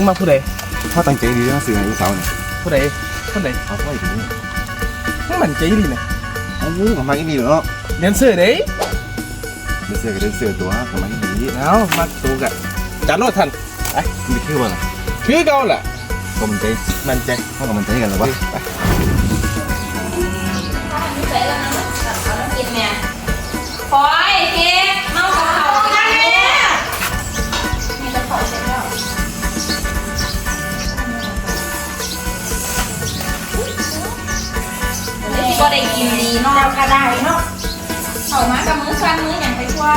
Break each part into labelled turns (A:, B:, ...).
A: มึงมาผู้ใด
B: ถ้าตั้งใจดีนะสื่อให้ลูกสาวเนี่ย
A: ผู้ใดผู้ใด
B: เอาไว้ถึงนี่
A: มึงมั่นใจดีนะ
B: เอาวู้กับมาอีนี่เหรอ
A: เรียนเสื้อเด้
B: เดินเสือกับเดินเสือตัวกับมาอีนี่
A: เอามาตูกะจัดโนดทัน
B: มันคือว่าล่ะ
A: คือเก่าล่ะ
B: ก็มันใจ
A: มั่นใจ
B: เข้ากับมันใจกันหรอวะ
A: ไป
C: ใส่แล้วนะกับเขาแล้วกินแม่พอยเค้กเมากับเขา ก็ได้เนาะเขามากับมือฟันมืออย่างไปทั่ว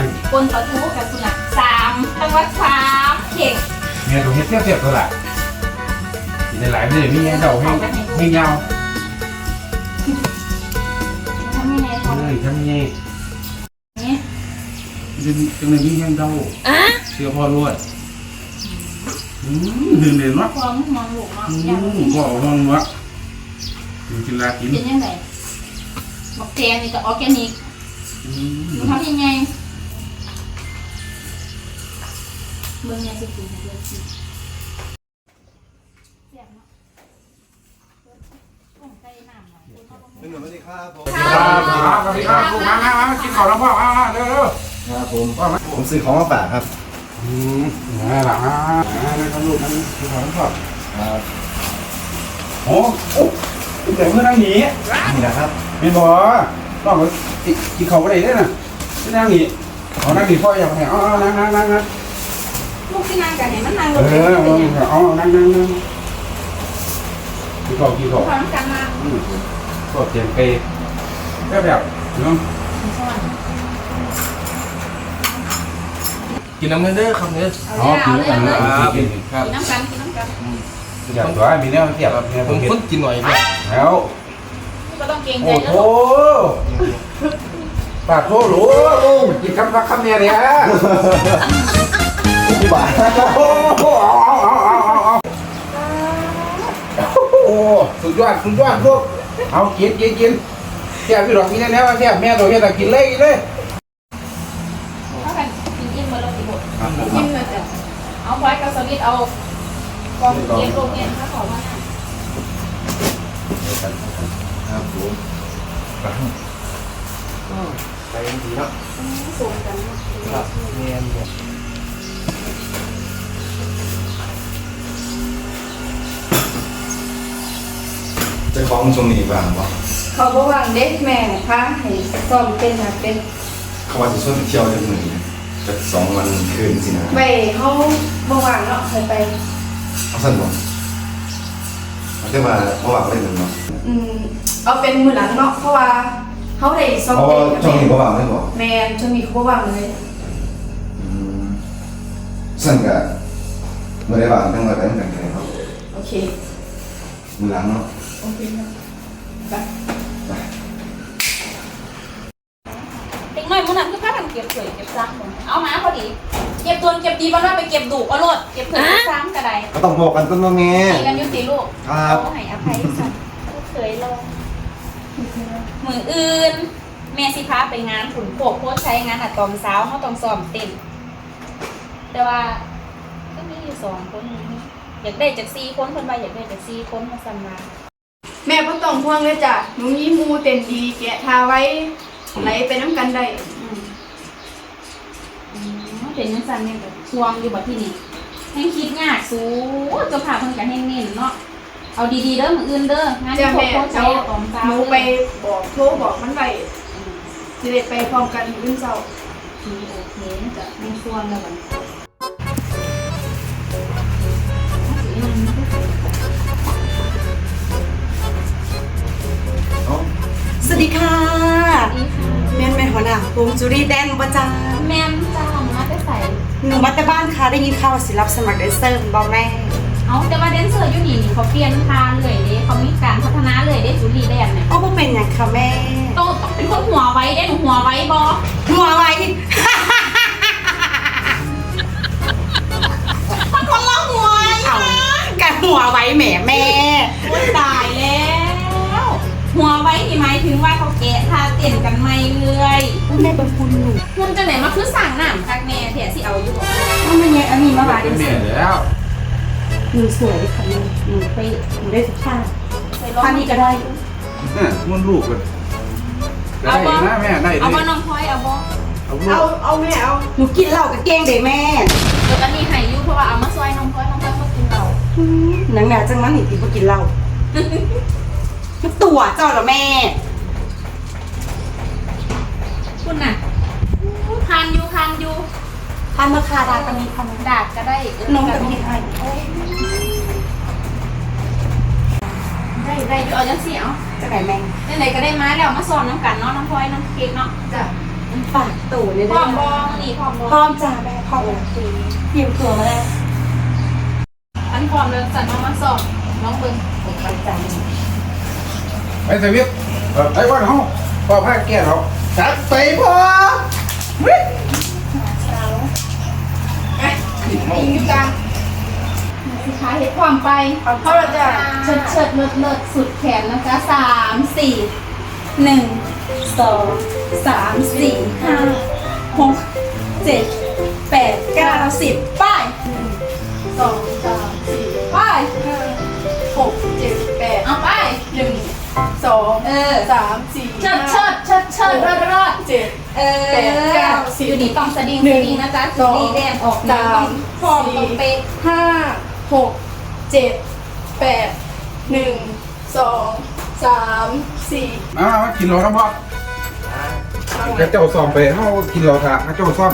C: นปนปลาทูกับสุนัขสามจังหวัดสามเข่ง
D: แม่นตรงเฮ็ดเทียบเทียบเท่าไหร่กินได้หลายมื้อมีแง่เดาให้ให้ยาว
C: ทำยังไงเขา
D: เอ้ยทำยังไง
C: เนี่ย
D: จังจังเลยมีแง่เดา
C: อะ
D: เสื้อพ่อรวดอืมหนึ่งเดือนวะ
C: พร้อมมองลูกเนาะ
D: อื
C: อยาก
D: มพ่อเอาห้องวะกินกินลากิน
C: เป็นยังไงบอกแกงนี่ก็ออร์แกนิก
D: อืม
C: มึงทำยังไง เบิ่งยังสิกินให้เบิ่งสิแซ่บเนาะต้มไก่น้ำหน่อยคุณพ่อบอก
B: เป็นสวัสดีครับผม
D: ครับครับสวัสดีครับลูกมามามากินข้าวแล้วพ่อมามาเร็วเร็ว
B: ครับผมผมซื้อของมาฝากครับ
D: อืมนี่หล่ะมามาเลยครับลูกนั่นกินข้าวแล้วพ่อ
B: ครับ
D: โอ้โอ้แต่เมื่อนั่งหนี
B: นี่นะครับ
D: ไม่บอกต้องกินข้าวอะไรได้น่ะไม่นั่งหนีเอานั่งหนีพ่ออยากให้เอาเอานั่งนั่งนั่งนั่ง
C: ลูกที่นั่งกันเห็นมันนั่งร
D: เอ
C: ถ
D: อ
C: เป็นยังไง
D: เอาเอานั่งนั่งนั่งกินข้าวกินข้าว
C: พร้อมกันมา
D: อืมก็เตรียมไปแบบแบบเนาะ
C: ช้อน
A: กินน้ำเงินเด้อครับเนื้อ
C: เอา
D: เอา
C: เลย
D: กิน
C: เอา
D: กัน
C: เลย
D: นะ
C: เอา
D: กิน
A: ครับ
C: กินน้ำกันกินน้ำกัน
D: อย่างตัวมีแนวเทียบเนี่ย
A: ผมคนกินหน่อยเนี่ย
D: แล้ว
C: ก็ต้องเกรงใจ
D: โอ้
C: นะ
D: โห
C: ลูก
D: ปากโถหลูกินคำสักคำเนี่ยเนี่ย
B: พี่ บ่า
D: โอ้โหเอาเอาเอาเอาเอาโอ้สุดยอดสุดยอดลูกเอากินกินกินเทียบพี่ดอกกินแน่ๆว่าเทียบแม่ตัวเฮียแต่กินเลยกินเลย
C: เขากันกินอิ่มมาแล้วสิบดอิ่มเลยจ้ะเอาไว้กับสวิตเอากองเกมโรงเรียนถ้าขอมา
B: ครับผมไปยังดีเนาะ
C: สูงกัน
A: ครับเนียน เนี่ย
B: เจะคล้าของช่วงนี้บ้างบ่
E: เขาบอกว่าเด็กแม่พาให้ซ่อมเป็นหาเป็น
B: เขาว่าจะชวนไปเที่ยวจักมื้อนี้จักสองวันคืนสินะ
E: ไปเขาบ่ว่างเนาะเคยไป
B: เอาสั้นบ่เอาแต่ว่าบ่ว่างเลยเนาะ
E: อืมเอาเป็นมือหลังเนาะเพราะว่าเขาได้ซ่อม
B: เพราะ
E: เป็
B: ว่านช่วงนี้บ่ว่างเลยบ่
E: แม่นช่วงนี้เขาบ่ว่างเลย
B: อืมสั้นก็บ่ได้ว่างทั้งวันทั้งกันเลยครับ
E: โอเค
B: มื้อหลังเนาะ
E: โอเคครับไป
C: เด็กน้อยมือนั้นคือพากันเก็บสวยเก็บซักเอามาพอดี เก็บตัวเก็บดีบ่ว่าไปเก็บดุเอาโลดเก็บเผื่อเก็บซ้ำก็ได
B: ก็ต้องบอกกันต้นว่าแม่
C: ตีกันอยู่สิลูก
B: ครับ
C: เอให้อภัยสัตว์ลูกเคยลงมืออื่น แม่สิพาไปงานขุนโขกโคตใช้งานอะตอมสาวเขาต้องซ้อมเต้นแต่ว่าก็มีอยู่สองคนอยากได้จากสี่คนคนไปอยากได้จากสี่คนมาสัมมา
E: แม่บ่ต้องห่วงเลยจ้ะหนูมีหมูเต็มดีแกะทาไว้ไหลไปน้ำกันได้
C: อืมอืมเป็นยังสันเนี่ยแบบทวงอยู่แบบที่นี่ให้คิดยากสูเจะพาเพิ่นกันให้เน้นเนาะเอาดีๆเด้อมืออื่นเด้องานที่
E: จ้ะ
C: โค
E: แม่
C: กโคตรใช้
E: เดี๋ยว
C: อะตอมสาว
E: หนูไปบอกโทรบอกมันไว้สิได้ไปพร้อมกันมื้อเช้า
C: อืมโอเคจะไม่ชวนแล้วกัน
F: สวัสดีค่ะ
C: ดีค่ะ
F: แม่นแม่หัวหน้าปุงจุรีแดนประจา
C: แม่มจ้ามาได้ใส่
F: หนูมาแต่บ้านค่ะได้ยินข่าวว่าสิรับสมัครแดนเซอร์บอกแม่
C: เอาแต่ว่าแดนเซอร์อยู่นี่นี่เขาเปลี่ยนทางเลยเด้เขามีการพัฒนาเลยเด้จูลีแดนเนี่ย
F: เอาบ่เป็นอย่างค่ะแม่
C: โตต้องเป็นคนหัวไว้ได้หนูหัวไว้บอ
F: หัวไว้
C: มันคนละหัว
F: เอา กันหัวไว้แหมแม่
C: หัวไว้นี่หมายถึงว่าเขาแกะทาเต้นกันไม่เรื่อย
F: แม่เป็นคุณหนู
C: มันจะไหนมาคือสั่งหนามคักแม่เถียสิเอาอยู่บ่
F: เอามาไงอันนี้มาบาด
D: เป็น
F: เซ
D: แม่
F: อร์
D: แล้ว
F: หนูสวยเลยค่ะหนูหนูไปหนูได้ทุกท่า
C: ใส่รอง
F: ท่านี้ก็ได้
D: เนี่ยมันลูกเลยได้นะแม่ได้เล
C: เอา
D: ย
C: บ่น้องพลอยเอาบ่
D: เอาลู
E: เอา
D: ก
E: เอาแม่เอา
F: หนูกินเหล้ากับเก้งเด้แม่
C: เดี๋ยวอันนี้ให้อยู่เพราะว่าเอามาซอยน้องพลอยน้องพลอยมากินเรา
F: อืมหนังหนาจังมันหนีกินบ่กินเหล้า มันตัวเจ้าเหรอแม่
C: คุณน่ะทานอยู่ทานอยู่
F: ทานมาคาดากันนี้ค่ะแม่
C: ดาดก็ได้เออน
F: มกับพี่ไทย
C: ได้ได้อยู่เอาจังสิเอา
F: จะไหนแม่
C: ไหนๆก็ได้มาแล้วมาสอนน้ำกันเนาะน้องพลอยน้องเค้กเนาะ
E: จ้ะ
F: ฝากตู่เนี่ย
C: พร้
F: ได้
C: อม
F: ไหม
C: บองนี่พร้อมบ
F: พร้
C: อ
F: องมจ้าแม่พร้อมแล้วสิเตรียมตัวมาแล้ว
C: อันพร้อมเลยสั่นมามาสอนน้องเบิ่ง
F: ผมตั้งใจ
D: ไปสวิตไปบ้านห้องพ่อพาแก่เรา
A: จัดไปพอ
E: อิงอยู่กลาง
C: สิคะเฮ็ดความไป
E: เขาะเราจะ
C: เชิดเชิดเลิศเลิศสุดแขนนะคะสามสี่หนึ่งสองสามสี่ห้าหกเจ็ดแปดเก้าสิบไป้าย
E: สองสาม
C: อ
E: ง
C: เออ
E: สามสี่
C: เชิดเชิดเชิดเชิดเลิศเลิศ
E: เจ็ด
C: เออ
E: แปดเก้าสิบ
C: อยู่ดีต้องสะดิง
E: หนึ่
C: สะ
E: ง
C: ดิงนะจ๊ะ
E: สอง
C: สีแดงออกแนว
E: สาม
C: ต้องพร้อม
E: สี่
C: ต้องเป๊ะ
E: ห้าหกเจ็ดแปดหนึ่งสองสามสี่
D: มามากินเราครับพ่อแกเจ้าซ้อมไปเขากินเราค่ะเจ้าซ้อม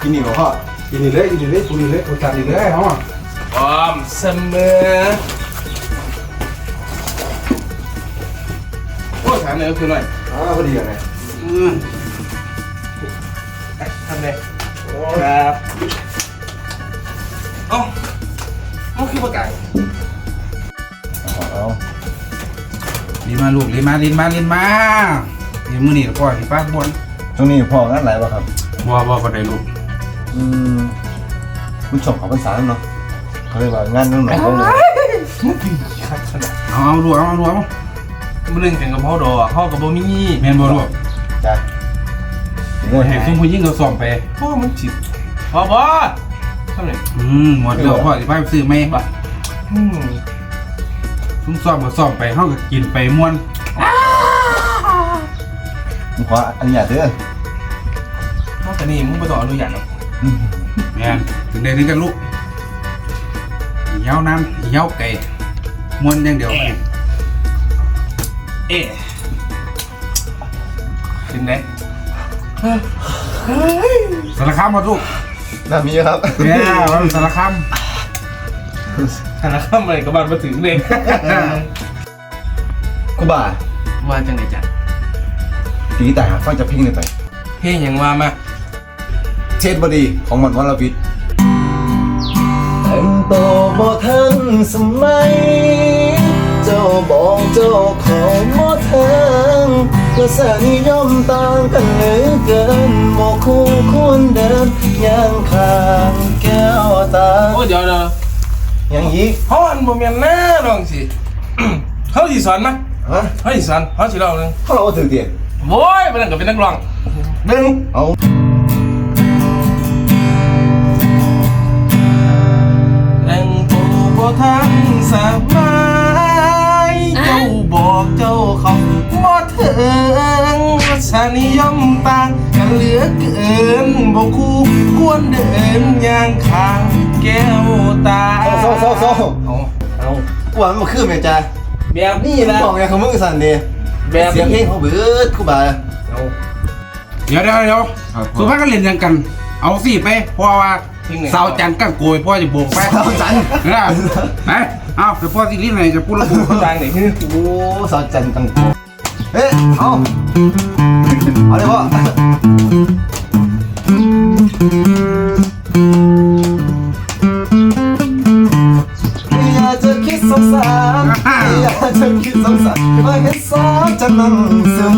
B: กินนี่บ่พ่อ
D: กินนี่เลยกินนี่เลยกินนี่เลยกูจัดนี่เลยเขา
A: พร้อมเสมอ ถามเลยก็คือหน่อย
B: อ๋อพอดีอะไร
D: อืม
A: เอ๊ะทำเลยครับเอ้าเอ้าคือประกาศ
B: เอา
D: ลีมาลูกลีมาลีมาลีมาเดี๋ยวมื้อนี้พ่อสิป้าบวน
B: ช่วงนี้พ่องานหลายป่ะครับ
D: บ่บ่บ่ได้ลูก
B: อืมคุณชมเขาพรรษาแล้วเนาะเขาเรียกว่างานนั่นหน่อยเขาเลย
A: ครับขนาด
D: เอาเอาลูกเอาเอาลูกเอา
A: มันเรื่องถึงกับพ่อดอกพ่อกับบ่มี
D: แม่นบ่ลูก
B: จ้ะถึง
D: โอ้
B: เงิน
D: เห็นซุ่มผู้หญิงเขาซ้อมไป
A: พ่อมันจิตพ่อพ่อทำไง
D: อืมหมดแล้วพ่อสิพาไปซื้อไหม
A: อืม
D: ซุ่มซ้อมก็ซ้อมไปเฮาก็กินไปม่วน
B: ผมขออนุญาตเด้อ
A: พ่อแต่นี่มึงไปต่ออนุญาตหรอก
B: อืม
D: แม่นถึงได้ถึงกันลูกยาวนานยาวไกลม่วนอย่างเดียว
A: เอ๊ะเป็นไง
D: สารคามหมดลูก
B: น่ามีครับ
D: แม่ว่าสารคาม
A: ธนาคารอะไรกับบ้านมาถึงเลย
B: กูบ่า
A: ว่าจังไงจ๊ะ
B: ตีแต่หาฟังจะเพลงหน่อยไป
A: เพลงยังว่ามา
B: เช็ดบดีของหมอนวรวิทย์แต่งโตบ่ทันสมัยเจ้า บอกเจ้าของบ่ทันกระแสนิยมต่างกันเหลือเกินบ่คู่ควรเดินย่างข้างแก้วตา
A: โอ้เดี๋ยวเดี๋ยว
B: อย่างอีก
A: เขาอันบ่แม่นแน่น้องสิ เขาสิสอนมั้ย
B: ฮะ
A: เขาสิสอนเขาสิเล่าหนึง
B: เขาเราถือเตีย
A: โว้ยมันนนก็เป็นนักร้อง
B: เบิ้งเอา
A: แรงตัวบ่ทันสมัยเจ้าบอกเจ้าเขาบ่ถึงสนิยมต่างกันเหลือเกินบ่คู่ควรเดินอย่างข้างแก้วตา
B: โซ่โซ่โซ่
A: เอา
B: เอากูว่ามันบ่คือแม่จ้า
A: แบบนี้
B: นี่
A: นะ
B: บอกไงเขามึงสั่นดี
A: แบบ
B: เสียงเพลงเขาเบิดกูบ่า
A: เอา
D: เดี๋ยวเดี๋ยวเดี๋ยว
B: ครับ
D: สุภาพก็เล่นยังกัน เอาสิไปเพราะว่าสาวจันทร์กั้งโกยพ่อจะโบกไป
B: สาวจันทร์
D: นะไปเอาเดี๋ยวพ่อสิลิ้นไหนจะพูดระบุ
A: ดังไหนคือ
B: โอ้สาวจันตังเอ๊ะเอาเอาเลยพ่ออยากจะคิดสงสารอยากจะคิดสงสารไม่เห็นสารจะนั่งซึม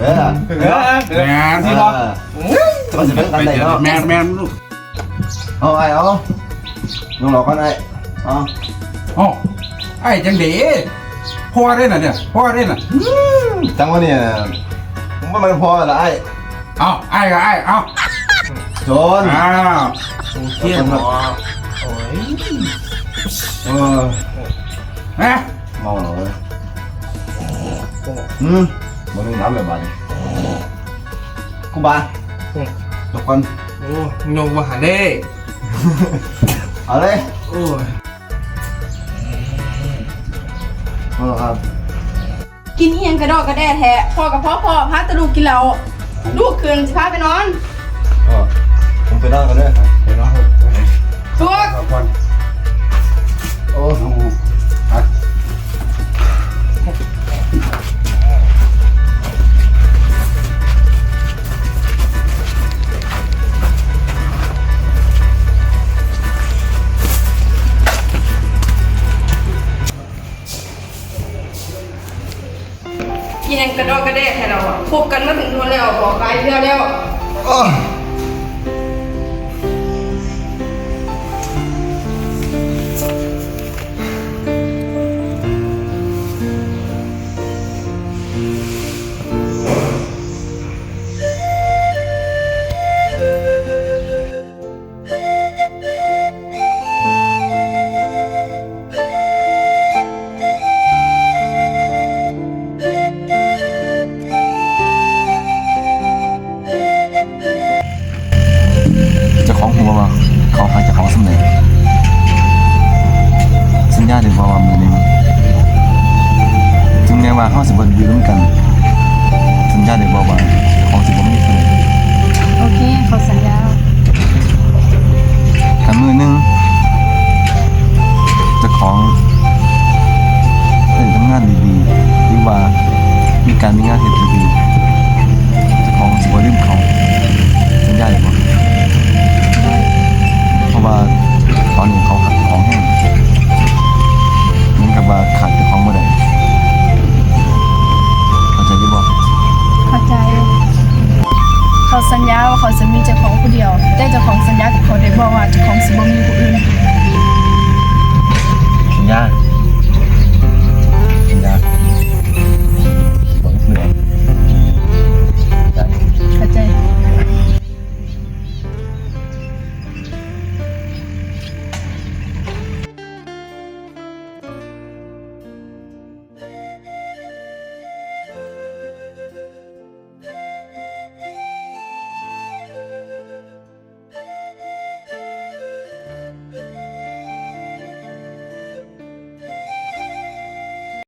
B: เออ
D: เออแมนที่บอก
B: จะมาสิเป็นกันไหนเนาะ
D: แมนแมนลูก
B: เอาไอ้เอาน้องหลอกกันไอ้เอา
D: อ๋อไอ้จังเด๋พ่อได้น่ะเนี่ยพ่อได้น่ะ
B: จังวะเนี่ยผมว่ามันพอละไอ้
D: เอาไอ้กับไอ้เอา
B: โจน
D: อ้าว
A: เที่ยงหมอโอ้ย
B: เออ
D: ฮะ
B: เมาเหรอเว้ยอืมมาถึงน้ำแบบบ้านกูบาทุกคน
A: โอ้ยงมาหาเด้
B: เอาเลย
A: โอ้ย
B: มาหรอครับ
E: กินเอียงกระดอกกระแด่แท้พ่อกับพ่อพ่อพาตะลูกกินเราลูกคืนสิพาไปนอน
B: อ๋อผมไปนั่งกันด้วย
D: เดี๋ยวน้อง
E: ทุก
D: ขอบคุณ
B: โอ้
D: น้อ
E: กระดอกกระแดกให้เราอะคบกันมาถึงตัวแล้วบอกหลายเทื่อแล้ว
B: อ้